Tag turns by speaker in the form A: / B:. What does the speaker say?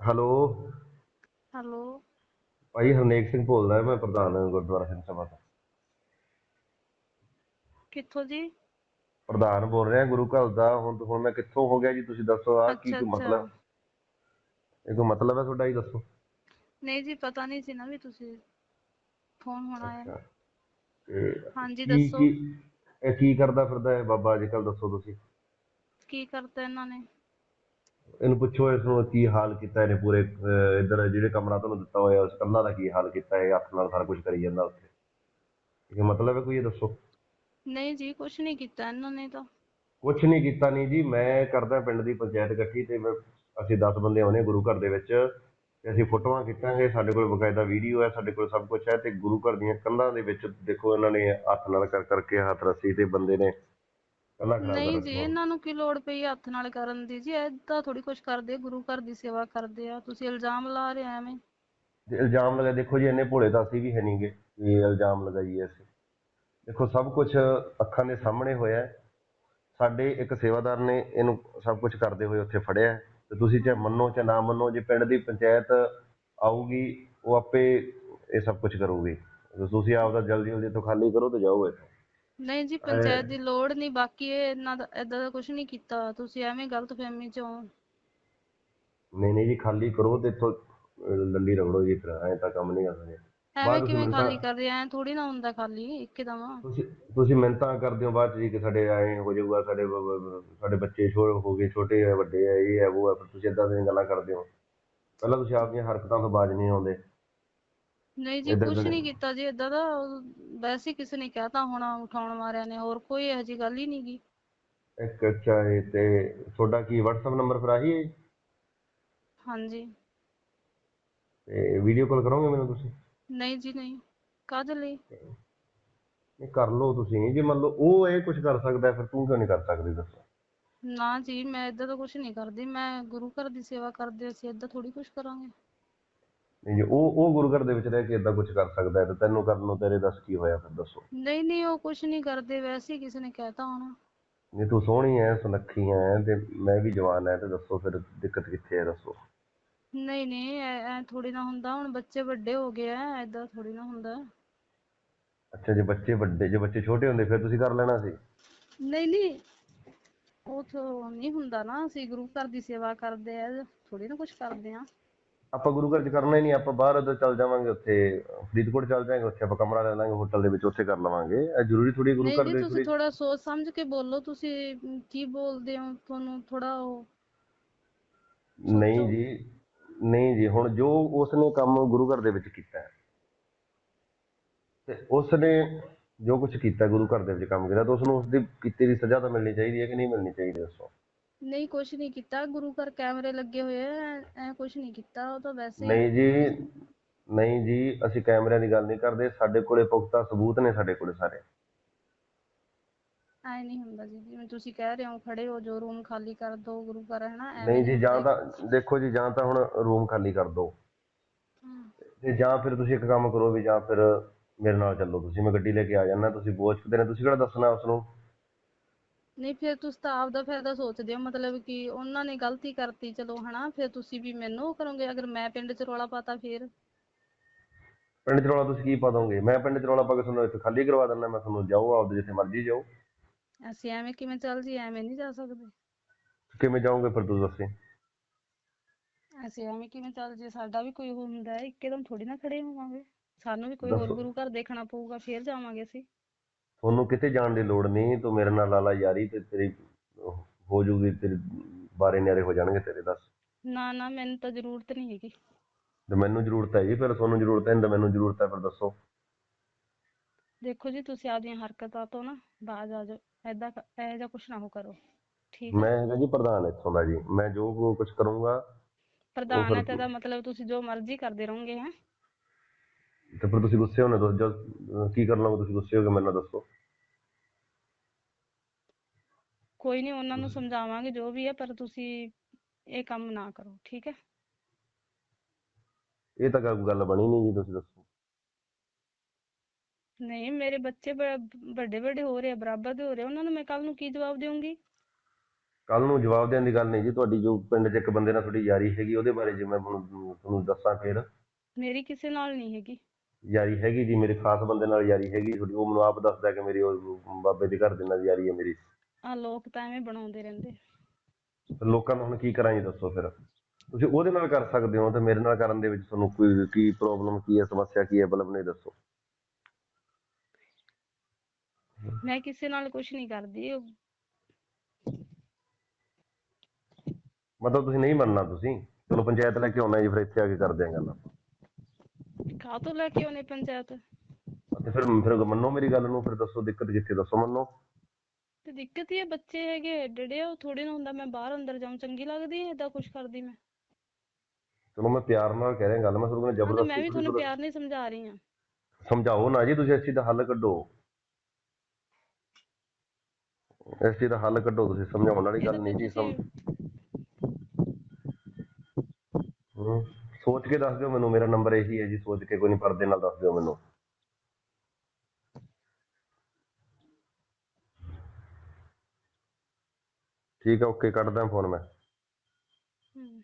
A: Hello.
B: Hello.
A: ਭਾਈ ਹਰਨੇਕ ਸਿੰਘ ਬੋਲਦਾ ਮੈਂ ਪ੍ਰਧਾਨ ਗੁਰਦੁਆਰਾ ਸਿੰਘ ਸਭਾ ਤੋਂ।
B: ਕਿੱਥੋਂ ਜੀ?
A: ਪ੍ਰਧਾਨ ਬੋਲ ਰਿਹਾ ਗੁਰੂ ਘਰ ਦਾ। ਹੁਣ ਹੁਣ ਮੈਂ ਕਿੱਥੋਂ ਹੋ ਗਿਆ ਜੀ ਤੁਸੀਂ ਦੱਸੋ ਆ ਕੀ
B: ਅੱਛਾ
A: ਕੋਈ
B: ਅੱਛਾ।
A: ਮਤਲਬ? ਇਹ ਕੋਈ ਮਤਲਬ ਹੈ ਤੁਹਾਡਾ ਹੀ ਦੱਸੋ।
B: ਨਹੀਂ ਜੀ ਪਤਾ ਨਹੀਂ ਸੀ ਨਾ ਵੀ ਤੁਸੀਂ ਫੋਨ ਹੋਣਾ ਹੈ।
A: ਅੱਛਾ। ਤੇ
B: ਹਾਂਜੀ
A: ਕੀ
B: ਦੱਸੋ।
A: ਕੀ ਇਹ ਕੀ ਕਰਦਾ ਫਿਰਦਾ ਹੈ? ਬਾਬਾ ਅੱਜ ਕੱਲ ਦੱਸੋ ਤੁਸੀਂ।
B: ਕੀ ਕਰਤਾ ਇਹਨਾਂ ਨੇ?
A: ਇਹਨੂੰ ਪੁੱਛੋ ਇਸ ਨੂੰ ਕੀ ਹਾਲ ਕੀਤਾ ਇਹਨੇ ਪੂਰੇ ਇੱਧਰ ਜਿਹੜੇ ਕਮਰਾ ਤੁਹਾਨੂੰ ਦਿੱਤਾ ਹੋਇਆ ਉਸ ਕੰਧਾਂ ਦਾ ਕੀ ਹਾਲ ਕੀਤਾ ਹੈ ਹੱਥ ਨਾਲ ਸਾਰਾ ਕੁਝ ਕਰੀ ਜਾਂਦਾ ਉੱਥੇ। ਇਹ ਮਤਲਬ ਹੈ ਕੋਈ ਇਹ ਦੱਸੋ?
B: ਨਹੀਂ ਜੀ ਕੁਛ ਨਹੀਂ ਕੀਤਾ ਇਹਨਾਂ ਨੇ ਤਾਂ।
A: ਕੁਛ ਨਹੀਂ ਕੀਤਾ ਨਹੀਂ ਜੀ ਮੈਂ ਕਰਦਾ ਪਿੰਡ ਦੀ ਪੰਚਾਇਤ ਇਕੱਠੀ ਤੇ ਮੈਂ- ਅਸੀਂ 10 ਬੰਦੇ ਆਉਨੇ ਗੁਰੂ ਘਰ ਦੇ ਵਿੱਚ ਤੇ ਅਸੀਂ ਫੋਟੋਆਂ ਖਿੱਚਾਂਗੇ ਸਾਡੇ ਕੋਲ ਬਕਾਇਦਾ ਵੀਡੀਓ ਹੈ ਸਾਡੇ ਕੋਲ ਸਭ ਕੁਝ ਹੈ ਤੇ ਗੁਰੂ ਘਰ ਦੀਆਂ ਕੰਧਾਂ ਦੇ ਵਿੱਚ ਦੇਖੋ ਇਹਨਾਂ ਨੇ ਹੱਥ ਨਾਲ ਕਰ ਕਰਕੇ ਹੱਥ ਰੱਸੀ ਤੇ ਬੰਦੇ ਨੇ
B: ਨਹੀਂ ਜੀ ਇਹਨਾਂ ਨੂੰ ਕੀ ਲੋੜ ਪਈ ਹੱਥ ਨਾਲ ਕਰਨ ਦੀ ਜੀ? ਏਦਾਂ ਥੋੜੀ ਕੁਛ ਕਰਦੇ ਗੁਰੂ ਘਰ ਦੀ ਸੇਵਾ ਕਰਦੇ ਆ। ਤੁਸੀਂ ਇਲਜ਼ਾਮ ਲਾ ਰਹੇ ਆ ਐਵੇਂ।
A: ਤੇ ਇਲਜ਼ਾਮ ਲਗਾ ਦੇਖੋ ਜੀ ਇੰਨੇ ਭੋਲੇ ਤਾਂ ਅਸੀਂ ਵੀ ਹੈ ਨਹੀਂਗੇ ਵੀ ਇਲਜ਼ਾਮ ਲਗਾਈਏ ਅਸੀਂ। ਦੇਖੋ ਸਭ ਕੁਝ ਅੱਖਾਂ ਦੇ ਸਾਹਮਣੇ ਹੋਇਆ ਹੈ। ਸਾਡੇ ਇੱਕ ਸੇਵਾਦਾਰ ਨੇ ਇਹਨੂੰ ਸਭ ਕੁਝ ਕਰਦੇ ਹੋਏ ਉੱਥੇ ਫੜਿਆ ਹੈ। ਤੇ ਤੁਸੀਂ ਚਾਹੇ ਮੰਨੋ ਚਾਹੇ ਨਾ ਮੰਨੋ ਜੇ ਪਿੰਡ ਦੀ ਪੰਚਾਇਤ ਆਊਗੀ ਉਹ ਆਪੇ ਇਹ ਸਭ ਕੁਝ ਕਰੂਗੀ। ਤੇ ਤੁਸੀਂ ਆਪਦਾ ਜਲਦੀ ਜਲਦੀ ਤੋਂ ਖਾਲੀ ਕਰੋ ਤੇ ਜਾਓ ਇੱਥੋਂ।
B: ਨਹੀਂ ਜੀ ਪੰਚਾਇਤ ਦੀ ਲੋੜ ਨਹੀਂ ਬਾਕੀ ਇਹ ਇਹਨਾਂ ਦਾ ਏਦਾਂ ਦਾ ਕੁਛ ਨਹੀਂ ਕੀਤਾ। ਤੁਸੀਂ ਐਵੇਂ ਗਲਤਫਹਿਮੀ ਚ ਹੋ।
A: ਨਹੀਂ ਨਹੀਂ ਜੀ ਖਾਲੀ ਕਰੋ ਤੇ ਇੱਥੋਂ ਅਹ, ਡੰਡੀ ਰਗੜੋ ਜੀ ਫਿਰ ਐਂ ਤਾਂ ਕੰਮ ਨਹੀਂ ਕਰਦੇ
B: ਐਵੇਂ
A: ਬਾਅਦ
B: ਕਿਵੇਂ ਖਾਲੀ ਕਰਦੇ ਐ ਥੋੜੀ ਨਾ ਹੁੰਦਾ ਖਾਲੀ ਇੱਕਦਮ।
A: ਤੁਸੀਂ ਤੁਸੀਂ ਮਿਹਨਤਾਂ ਕਰਦੇ ਹੋ ਬਾਅਦ ਚ ਜੀ ਕਿ ਸਾਡੇ ਐਂ ਹੋ ਜਾਊਗਾ ਸਾਡੇ ਬ- ਬ- ਸਾਡੇ ਬੱਚੇ ਛੋਟੇ ਹੋ ਗਏ ਛੋਟੇ ਆ ਵੱਡੇ ਆ ਇਹ ਹੈ ਉਹ ਹੈ ਫਿਰ ਤੁਸੀਂ ਏਦਾਂ ਦੀਆਂ ਗੱਲਾਂ ਕਰਦੇ ਹੋ। ਪਹਿਲਾਂ ਤੁਸੀਂ ਆਪਦੀਆਂ ਹਰਕਤਾਂ ਤੋਂ ਬਾਜ ਨਹੀਂ ਆਉਂਦੇ।
B: ਨਹੀਂ ਜੀ ਕੁਛ ਨਹੀਂ ਕੀਤਾ ਜੀ ਏਦਾਂ ਦਾ ਵੈਸੇ ਕਿਸੇ ਨੇ ਕਹਿਤਾ ਹੋਣਾ ਉਠਾਉਣ ਵਾਲਿਆਂ ਨੇ ਹੋਰ ਕੋਈ ਇਹੋ ਜਿਹੀ ਗੱਲ ਹੀ ਨਹੀਂ ਗੀ।
A: ਇੱਕ ਅੱਛਾ ਇਹ ਤੇ ਤੁਹਾਡਾ ਕੀ WhatsApp ਨੰਬਰ ਫਿਰ ਆਹੀ ਹੈ ਜੀ?
B: ਹਾਂਜੀ।
A: ਤੇ ਵੀਡੀਓ ਕਾਲ ਕਰੋਗੇ ਮੈਨੂੰ ਤੁਸੀਂ?
B: ਨਹੀਂ ਜੀ ਨਹੀਂ। ਕਾਹਦੇ ਲਈ?
A: ਨਹੀਂ ਕਰ ਲਓ ਤੁਸੀਂ। ਜੇ ਮੰਨ ਲਓ ਉਹ ਇਹ ਕੁਝ ਕਰ ਸਕਦਾ ਹੈ, ਫਿਰ ਤੂੰ ਕਿਉਂ ਨਹੀਂ ਕਰ ਸਕਦੀ ਦੱਸੋ?
B: ਨਾ ਜੀ ਮੈਂ ਏਦਾਂ ਦਾ ਕੁਛ ਨਹੀਂ ਕਰਦੀ। ਮੈਂ ਗੁਰੂ ਘਰ ਦੀ ਸੇਵਾ ਕਰਦੇ ਅਸੀਂ ਏਦਾਂ ਥੋੜੀ ਕੁਛ ਕਰਾਂਗੇ।
A: ਨਹੀਂ ਉਹ ਉਹ ਗੁਰੂ ਘਰ ਦੇ ਵਿੱਚ ਰਹਿ ਕੇ ਇਦਾਂ ਕੁਝ ਕਰ ਸਕਦਾ ਹੈ ਤੇ ਤੈਨੂੰ ਕਰਨ ਨੂੰ ਤੇਰੇ ਦੱਸ ਕੀ ਹੋਇਆ ਫਿਰ ਦੱਸੋ।
B: ਨਹੀਂ ਨਹੀਂ ਉਹ ਕੁਛ ਨਹੀਂ ਕਰਦੇ ਵੈਸੇ ਹੀ ਕਿਸੇ ਨੇ ਕਹਿਤਾ ਹੋਣਾ।
A: ਜੇ ਤੂੰ ਸੋਹਣੀ ਹੈ ਸੁਨੱਖੀ ਹੈ ਤੇ ਮੈਂ ਵੀ ਜਵਾਨ ਹੈ ਤੇ ਦੱਸੋ ਫਿਰ ਦਿੱਕਤ ਕਿੱਥੇ ਹੈ ਦੱਸੋ।
B: ਨਹੀਂ ਨਹੀਂ ਐ ਐ ਥੋੜੀ ਨਾ ਹੁੰਦਾ ਹੁਣ ਬੱਚੇ ਵੱਡੇ ਹੋ ਗਏ ਐ ਏਦਾਂ ਥੋੜੀ ਨਾ ਹੁੰਦਾ।
A: ਅੱਛਾ ਜੇ ਬੱਚੇ ਵੱਡੇ ਜੇ ਬੱਚੇ ਛੋਟੇ ਹੁੰਦੇ ਫਿਰ ਤੁਸੀਂ ਕਰ ਲੈਣਾ ਸੀ?
B: ਨਹੀਂ ਨਹੀਂ ਉਹ ਤਾਂ ਨਹੀਂ ਹੁੰਦਾ ਨਾ ਅਸੀਂ ਗੁਰੂ ਘਰ ਦੀ ਸੇਵਾ ਕਰਦੇ ਆ ਥੋੜੀ ਨਾ ਕੁਛ ਕਰਦੇ ਆ।
A: ਆਪਾਂ ਗੁਰੂ ਘਰ ਚ ਕਰਨਾ ਹੀ ਨਹੀਂ ਆਪਾਂ ਬਾਹਰ ਉੱਧਰ ਚੱਲ ਜਾਵਾਂਗੇ ਉੱਥੇ ਫਰੀਦਕੋਟ ਚੱਲ ਜਾਵਾਂਗੇ ਉੱਥੇ ਆਪਾਂ ਕਮਰਾ ਲੈ ਲਾਂਗੇ ਹੋਟਲ ਦੇ ਵਿੱਚ ਉੱਥੇ ਕਰ ਲਵਾਂਗੇ। ਇਹ ਜ਼ਰੂਰੀ ਥੋੜੀ ਗੁਰੂ
B: ਨਹੀਂ
A: ਘਰ
B: ਜੀ
A: ਦੇ
B: ਤੁਸੀਂ
A: ਥੋੜੀ
B: ਥੋੜਾ ਸੋਚ ਸਮਝ ਕੇ ਬੋਲੋ ਤੁਸੀਂ ਕੀ ਬੋਲਦੇ ਹੋ ਤੁਹਾਨੂੰ ਥੋੜਾ ਉਹ
A: ਨਹੀਂ ਜੀ ਨਹੀਂ ਜੀ ਹੁਣ ਜੋ ਉਸਨੇ ਕੰਮ ਗੁਰੂ ਘਰ ਦੇ ਵਿੱਚ ਕੀਤਾ ਹੈ ਤੇ ਉਸਨੇ ਜੋ ਕੁਝ ਕੀਤਾ ਗੁਰੂ ਘਰ ਦੇ ਵਿੱਚ ਕੰਮ ਕੀਤਾ ਤਾਂ ਉਸਨੂੰ ਉਸਦੀ ਕੀਤੀ ਦੀ ਸਜ਼ਾ ਤਾਂ ਮਿਲਣੀ ਚਾਹੀਦੀ ਹੈ ਕਿ ਨਹੀਂ ਮਿਲਣੀ ਚਾਹੀਦੀ ਦੱਸੋ?
B: ਨਹੀਂ ਕੁਛ ਨਹੀਂ ਕੀਤਾ। ਗੁਰੂ ਘਰ ਕੈਮਰੇ ਲੱਗੇ ਹੋਏ ਐ ਐ ਕੁਛ ਨਹੀਂ ਕੀਤਾ। ਉਹ ਤਾਂ ਵੈਸੇ ਹੀ
A: ਨਹੀਂ ਜੀ ਨਹੀਂ ਜੀ ਅਸੀਂ ਕੈਮਰਿਆਂ ਦੀ ਗੱਲ ਨਹੀਂ ਕਰਦੇ। ਸਾਡੇ ਕੋਲੇ ਪੁਖਤਾ ਸਬੂਤ ਨੇ ਸਾਡੇ ਕੋਲੇ ਸਾਰੇ।
B: ਐ ਨਹੀਂ ਹੁੰਦਾ ਜੀ। ਜਿਵੇਂ ਤੁਸੀਂ ਕਹਿ ਰਹੇ ਹੋ ਖੜੇ ਹੋ ਜੋ ਰੂਮ ਖਾਲੀ ਕਰ ਦੋ ਗੁਰੂ ਘਰ ਹੈ ਨਾ?
A: ਨਹੀਂ ਜੀ ਜਾਂ। ਤਾਂ ਦੇਖੋ ਜੀ ਜਾਂ ਤਾਂ ਹੁਣ ਰੂਮ ਖਾਲੀ ਕਰ ਦਿਓ ਤੇ ਜਾਂ ਫਿਰ ਤੁਸੀਂ ਇੱਕ ਕੰਮ ਕਰੋ ਵੀ ਜਾਂ ਫਿਰ ਮੇਰੇ ਨਾਲ ਚੱਲੋ। ਤੁਸੀਂ ਮੈਂ ਗੱਡੀ ਲੈ ਕੇ ਆ ਜਾਣਾ ਤੁਸੀਂ ਬੋਝ ਕਿਤੇ ਨੇ ਤੁਸੀਂ ਕਿਹੜਾ ਦੱਸਣਾ ਉਸ ਨੂੰ
B: ਨਹੀਂ ਫਿਰ ਤੁਸੀਂ ਤਾਂ ਆਪ ਦਾ ਫਾਇਦਾ ਸੋਚਦੇ ਹੋ ਮਤਲਬ ਕਿ ਉਹਨਾਂ ਨੇ ਗਲਤੀ ਕਰਤੀ ਚਲੋ ਹਨਾ ਫਿਰ ਤੁਸੀਂ ਵੀ ਮੈਨੂੰ ਉਹ ਕਰੋਗੇ ਅਗਰ ਮੈਂ ਪਿੰਡ 'ਚ ਰੌਲਾ ਪਾਤਾ ਫਿਰ?
A: ਪਿੰਡ ਚ ਰੌਲਾ ਤੁਸੀਂ ਕੀ ਪਾ ਦੋਗੇ? ਮੈਂ ਪਿੰਡ ਚ ਰੌਲਾ ਪਾ ਕੇ ਤੁਹਾਨੂੰ ਇੱਥੇ ਖਾਲੀ ਕਰਵਾ ਦਿੰਦਾ ਮੈਂ ਤੁਹਾਨੂੰ ਜਾਓ ਆਪਦੇ ਜਿੱਥੇ ਮਰਜ਼ੀ ਜਾਓ
B: ਅਸੀਂ ਐਵੇਂ ਕਿਵੇਂ ਚੱਲ ਜੀ ਐਵੇਂ ਨਹੀਂ ਜਾ ਸਕਦੇ।
A: ਕਿਵੇਂ ਜਾਓਗੇ ਫਿਰ ਤੁਸੀਂ ਦੱਸੇ।
B: ਅਸੀਂ ਐਵੇਂ ਕਿਵੇਂ ਚੱਲ ਜੀ ਸਾਡਾ ਵੀ ਕੋਈ ਉਹ ਹੁੰਦਾ ਹੈ ਇੱਕਦਮ ਥੋੜੀ ਨਾ ਖੜੇ ਹੋਵਾਂਗੇ। ਸਾਨੂੰ ਵੀ ਕੋਈ ਹੋਰ
A: ਦੱਸੋ।
B: ਗੁਰੂ ਘਰ ਦੇਖਣਾ ਪਊਗਾ ਫਿਰ ਜਾਵਾਂਗੇ ਅਸੀਂ।
A: ਤੁਹਾਨੂੰ ਕਿਤੇ ਜਾਣ ਦੀ ਲੋੜ ਨਹੀਂ ਤੂੰ ਮੇਰੇ ਨਾਲ ਲਾਲਾ ਯਾਰੀ ਤੇ ਤੇਰੀ ਹੋ ਜੂਗੀ ਤੇਰੇ ਬਾਰੇ ਨਿਆਰੇ ਹੋ ਜਾਣਗੇ ਤੇਰੇ ਦੱਸ।
B: ਨਾ ਨਾ ਮੈਨੂੰ ਤਾਂ ਜ਼ਰੂਰਤ ਨਹੀਂ ਹੈਗੀ।
A: ਤੇ ਮੈਨੂੰ ਜ਼ਰੂਰਤ ਹੈ ਜੀ ਫਿਰ ਤੁਹਾਨੂੰ ਜ਼ਰੂਰਤ ਹੈ ਨਹੀਂ ਤਾਂ ਮੈਨੂੰ ਜ਼ਰੂਰਤ ਹੈ ਫਿਰ ਦੱਸੋ।
B: ਦੇਖੋ ਜੀ ਤੁਸੀਂ ਆਪਦੀਆਂ ਹਰਕਤਾਂ ਤੋਂ ਨਾ ਬਾਜ਼ ਆ ਜਾਓ ਐਦਾਂ ਇਹੋ ਜਿਹਾ ਕੁਛ ਨਾ ਹੋ ਕਰੋ ਠੀਕ ਹੈ?
A: ਮੈਂ ਹੈਗਾ ਜੀ ਪ੍ਰਧਾਨ ਇੱਥੋਂ ਦਾ ਜੀ ਮੈਂ ਜੋ ਕੁਝ ਕਰੂੰਗਾ
B: ਪ੍ਰਧਾਨ ਹੈ ਤੇ ਦਾ ਮਤਲਬ ਤੁਸੀਂ ਜੋ ਮਰਜ਼ੀ ਕਰਦੇ ਰਹੋਗੇ ਹੈ?
A: ਤੇ ਫਿਰ ਤੁਸੀਂ ਗੁੱਸੇ ਹੋਣੇ ਤੁਸੀਂ ਜਦ ਕੀ ਕਰ ਲਓਗੇ ਤੁਸੀਂ ਗੁੱਸੇ ਹੋ ਕੇ ਮੈਨੂੰ ਦੱਸੋ।
B: ਕੋਈ ਨਹੀਂ ਉਹਨਾਂ ਨੂੰ ਸਮਝਾਵਾਂਗੇ ਜੋ ਵੀ ਹੈ ਪਰ ਤੁਸੀਂ ਇਹ ਕੰਮ ਨਾ ਕਰੋ ਠੀਕ ਹੈ?
A: ਇਹ ਤਾਂ ਗੱਲ ਗੱਲ ਬਣੀ ਨਹੀਂ ਜੀ ਤੁਸੀਂ ਦੱਸੋ।
B: ਨਹੀਂ ਮੇਰੇ ਬੱਚੇ ਵੱਡੇ ਵੱਡੇ ਹੋ ਰਹੇ ਆ ਬਰਾਬਰ ਦੇ ਹੋ ਰਹੇ ਆ, ਉਹਨਾਂ ਨੂੰ ਮੈਂ ਕੱਲ ਨੂੰ ਕੀ ਜਵਾਬ ਦੇਵਾਂਗੀ?
A: ਕੱਲ ਨੂੰ ਜਵਾਬ ਦੇਣ ਦੀ ਗੱਲ ਨਹੀਂ ਜੀ ਤੁਹਾਡੀ ਜੋ ਪਿੰਡ 'ਚ ਇੱਕ ਬੰਦੇ ਨਾਲ ਤੁਹਾਡੀ ਯਾਰੀ ਹੈਗੀ ਉਹਦੇ ਬਾਰੇ ਜੇ ਮੈਂ ਹੁਣ ਤੁਹਾਨੂੰ ਦੱਸਾਂ ਫਿਰ।
B: ਮੇਰੀ ਕਿਸੇ ਨਾਲ ਨਹੀਂ ਹੈਗੀ।
A: ਯਾਰੀ ਹੈਗੀ ਜੀ ਮੇਰੇ ਖਾਸ ਬੰਦੇ ਨਾਲ ਯਾਰੀ ਹੈਗੀ ਤੁਹਾਡੀ ਉਹ ਮੈਨੂੰ ਆਪ ਦੱਸਦਾ ਕਿ ਮੇਰੀ ਉਹ ਬਾਬੇ ਦੇ ਘਰ ਦੇ ਨਾਲ ਯਾਰੀ ਹੈ ਮੇਰੀ।
B: ਆ ਲੋਕ ਤਾਂ ਐਵੇਂ ਬਣਾਉਂਦੇ ਰਹਿੰਦੇ।
A: ਤੇ ਲੋਕਾਂ ਨੂੰ ਹੁਣ ਕੀ ਕਰਾਂ ਜੀ ਦੱਸੋ ਫਿਰ? ਤੁਸੀਂ ਉਹਦੇ ਨਾਲ ਕਰ ਸਕਦੇ ਹੋ ਤੇ ਮੇਰੇ ਨਾਲ ਕਰਨ ਦੇ ਵਿੱਚ ਤੁਹਾਨੂੰ ਕੋਈ ਕੀ ਪ੍ਰੋਬਲਮ ਕੀ ਹੈ ਸਮੱਸਿਆ ਕੀ ਹੈ ਬਲਬ ਨੇ ਦੱਸੋ।
B: ਮੈਂ ਕਿਸੇ ਨਾਲ ਕੁਝ ਨਹੀਂ ਕਰਦੀ। ਉਹ
A: ਮਤਲਬ ਤੁਸੀਂ ਨਹੀਂ ਮੰਨਣਾ ਤੁਸੀਂ? ਚਲੋ ਪੰਚਾਇਤ ਲੈ ਕੇ ਆਉਣਾ ਜੀ ਫਿਰ ਇੱਥੇ ਆ ਕੇ ਕਰਦੇ ਆਂ ਗੱਲ
B: ਕਾਹ ਤੋਂ ਲੈ ਕੇ ਆਉਣੇ ਪੰਚਾਇਤ।
A: ਤੇ ਫਿਰ ਫਿਰ ਮੰਨੋ ਮੇਰੀ ਗੱਲ ਨੂੰ ਫਿਰ ਦੱਸੋ ਦਿੱਕਤ ਕਿੱਥੇ ਦੱਸੋ ਮੰਨੋ।
B: ਤੇ ਦਿੱਕਤ ਹੀ ਹੈ ਬੱਚੇ ਹੈਗੇ ਡੜੇ ਉਹ ਥੋੜੀ ਨਾ ਹੁੰਦਾ ਮੈਂ ਬਾਹਰ ਅੰਦਰ ਜਾਉਂ ਚੰਗੀ ਲੱਗਦੀ ਹੈ ਏਦਾਂ ਕੁਝ ਕਰਦੀ ਮੈਂ?
A: ਚਲੋ ਮੈਂ ਪਿਆਰ ਨਾਲ ਕਹਿ ਰਿਹਾ ਗੱਲ ਮੈਂ ਤੁਹਾਨੂੰ
B: ਹਾਂ ਤੇ ਮੈਂ
A: ਜ਼ਬਰਦਸਤੀ
B: ਵੀ ਤੁਹਾਨੂੰ ਪਿਆਰ ਨਹੀਂ ਸਮਝਾ ਰਹੀ ਹਾਂ।
A: ਸਮਝਾਓ ਨਾ ਜੀ ਤੁਸੀਂ ਇਸ ਚੀਜ਼ ਦਾ ਹੱਲ ਕੱਢੋ। ਇਸ ਚੀਜ਼ ਦਾ ਹੱਲ ਕੱਢੋ ਤੁਸੀਂ ਸਮਝਾਉਣ ਵਾਲੀ
B: ਇਹ
A: ਗੱਲ ਨਹੀਂ ਜੀ ਸਮ ਹਮ, ਸੋਚ ਕੇ ਦੱਸ ਦਿਓ ਮੈਨੂੰ, ਮੇਰਾ ਨੰਬਰ ਇਹੀ ਹੈ ਜੀ, ਸੋਚ ਕੇ ਕੋਈ ਨਹੀਂ ਪਰਦੇ ਨਾਲ ਦੱਸ ਦਿਓ ਮੈਨੂੰ ਠੀਕ ਹੈ ਓਕੇ ਕੱਟਦਾ ਫੋਨ ਮੈਂ
B: ਹਮ।